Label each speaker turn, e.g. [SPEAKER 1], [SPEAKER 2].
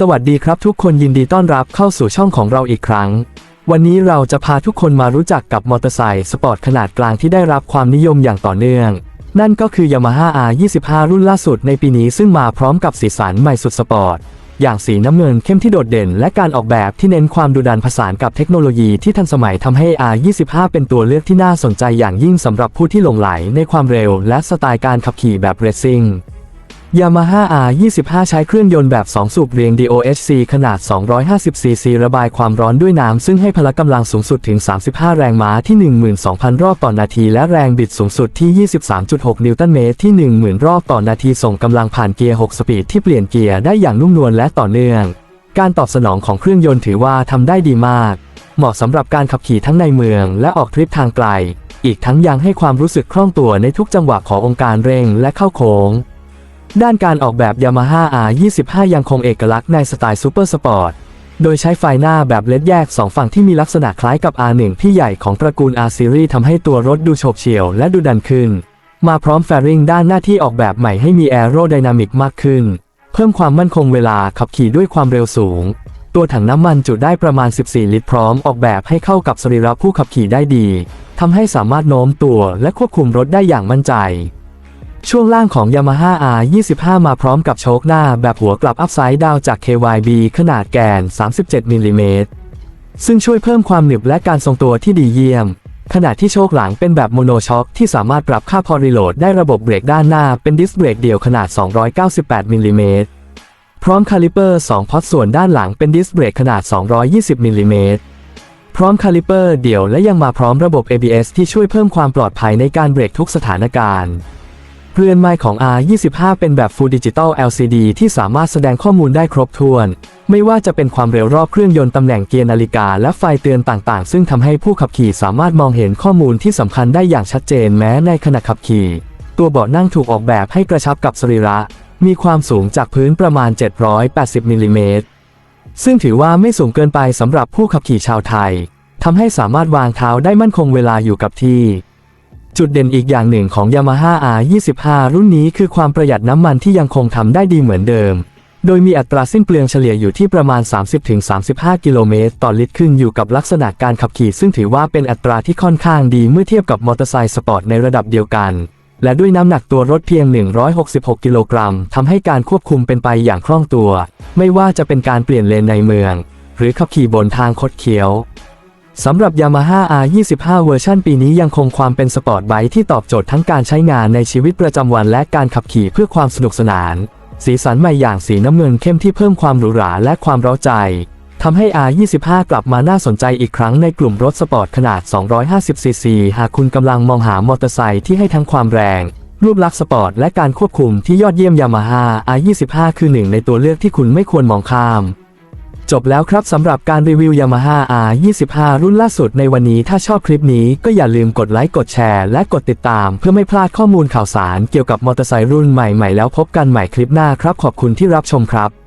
[SPEAKER 1] สวัสดีครับทุกคนยินดีต้อนรับเข้าสู่ช่องของเราอีกครั้ง วันนี้เราจะพาทุกคนมารู้จักกับมอเตอร์ไซค์สปอร์ตขนาดกลางที่ได้รับความนิยมอย่างต่อเนื่อง นั่นก็คือ Yamaha R25 รุ่นล่าสุดในปีนี้ซึ่งมาพร้อมกับสีสันใหม่สุดสปอร์ต อย่างสีน้ำเงินเข้มที่โดดเด่น และการออกแบบที่เน้นความดุดันผสานกับเทคโนโลยีที่ทันสมัยทำให้ R25 เป็นตัวเลือกที่น่าสนใจอย่างยิ่งสำหรับผู้ที่หลงไหลในความเร็ว และสไตล์การขับขี่แบบเรซซิ่ง Yamaha R25 ใช้เครื่องยนต์แบบ 2 สูบเรียง DOHC ขนาด 250cc ระบายความร้อนด้วยน้ำ ซึ่งให้พละกำลังสูงสุดถึง 35 แรงม้าที่ 12,000 รอบต่อนาที และแรงบิดสูงสุดที่ 23.6 นิวตันเมตรที่ 10,000 รอบต่อนาที ส่งกำลังผ่านเกียร์ 6 สปีดที่เปลี่ยนเกียร์ได้อย่างนุ่มนวลและต่อเนื่อง การตอบสนองของเครื่องยนต์ถือว่าทำได้ดีมาก เหมาะสำหรับการขับขี่ทั้งในเมือง และออกทริปทางไกล อีกทั้งยังให้ความรู้สึกคล่องตัวในทุกจังหวะขององค์การเร่งและเข้าโค้ง ด้านการออกแบบ Yamaha R25 ยังคงเอกลักษณ์ในสไตล์ซูเปอร์สปอร์ต โดยใช้ไฟหน้าแบบเลดแยก 2 ฝั่งที่มีลักษณะคล้ายกับ R1 ที่ใหญ่ของตระกูล R Series ทำให้ตัวรถดูโฉบเฉี่ยวและดูดันขึ้น มาพร้อมแฟริงด้านหน้าที่ออกแบบใหม่ให้มีแอโรไดนามิกมากขึ้น เพิ่มความมั่นคงเวลาขับขี่ด้วยความเร็วสูง ตัวถังน้ำมันจุได้ประมาณ 14 ลิตรพร้อมออกแบบให้เข้ากับสรีระผู้ขับขี่ได้ดีทำให้สามารถโน้มตัวและควบคุมรถได้อย่างมั่นใจ ช่วงล่างของ Yamaha R25 มาพร้อมกับโชคหน้าแบบหัวกลับอัพไซด์ดาวจาก KYB ขนาดแกน 37มิลลิเมตรซึ่งช่วยเพิ่มความหนึบและการทรงตัวที่ดีเยี่ยม ขณะที่โชคหลังเป็นแบบโมโนช็อคที่สามารถปรับค่าพอรีโหลดได้ระบบเบรกด้านหน้าเป็นดิสเบรกเดี่ยวขนาด 298มิลลิเมตรพร้อมคาลิเปอร์ 2 พอตส่วนด้านหลังเป็นดิสเบรกขนาด 220มิลลิเมตรพร้อมคาลิเปอร์เดี่ยวและยังมาพร้อมระบบ ABS ที่ช่วยเพิ่มความปลอดภัยในการเบรกทุกสถานการณ์ เรือนไม้ของ R25 เป็นแบบ Full Digital LCD ที่สามารถแสดงข้อมูลได้ครบถ้วน ไม่ว่าจะเป็นความเร็วรอบเครื่องยนต์ตำแหน่งเกียร์นาฬิกาและไฟเตือนต่างๆ ซึ่งทำให้ผู้ขับขี่สามารถมองเห็นข้อมูลที่สำคัญได้อย่างชัดเจนแม้ในขณะขับขี่ ตัวเบาะนั่งถูกออกแบบให้กระชับกับสรีระ มีความสูงจากพื้นประมาณ 780มิลลิเมตรซึ่งถือว่าไม่สูงเกินไปสำหรับผู้ขับขี่ชาวไทยทำให้สามารถวางเท้าได้มั่นคงเวลาอยู่กับที่ จุดเด่นอีกอย่างหนึ่งของ Yamaha R25 รุ่นนี้คือความประหยัดน้ำมันที่ยังคงทำได้ดีเหมือนเดิม โดยมีอัตราสิ้นเปลืองเฉลี่ยอยู่ที่ประมาณ 30-35 กิโลเมตรต่อลิตรขึ้นอยู่กับลักษณะการขับขี่ซึ่งถือว่าเป็นอัตราที่ค่อนข้างดีเมื่อเทียบกับมอเตอร์ไซค์สปอร์ตในระดับเดียวกัน และด้วยน้ำหนักตัวรถเพียง 166 กิโลกรัมทำให้การควบคุมเป็นไปอย่างคล่องตัว ไม่ว่าจะเป็นการเปลี่ยนเลนในเมือง หรือขับขี่บนทางคดเคี้ยว สำหรับ Yamaha R25 เวอร์ชันปีนี้ยังคงความเป็นสปอร์ตไบค์ที่ตอบโจทย์ทั้งการใช้งานในชีวิตประจำวันและการขับขี่เพื่อความสนุกสนาน สีสันใหม่อย่างสีน้ำเงินเข้มที่เพิ่มความหรูหราและความร้าใจทำให้ R25 กลับมาน่าสนใจอีกครั้งในกลุ่มรถสปอร์ตขนาด 250cc หากคุณกำลังมองหามอเตอร์ไซค์ที่ให้ทั้งความแรง รูปลักษณ์สปอร์ตและการควบคุมที่ยอดเยี่ยม Yamaha R25 คือหนึ่งในตัวเลือกที่คุณไม่ควรมองข้าม จบแล้วครับสำหรับการรีวิว Yamaha R25 รุ่นล่าสุดในวันนี้ถ้าชอบคลิปนี้ก็อย่าลืมกดไลค์กดแชร์และกดติดตาม เพื่อไม่พลาดข้อมูลข่าวสารเกี่ยวกับมอเตอร์ไซค์รุ่นใหม่ๆแล้วพบกันใหม่คลิปหน้าครับ ขอบคุณที่รับชมครับ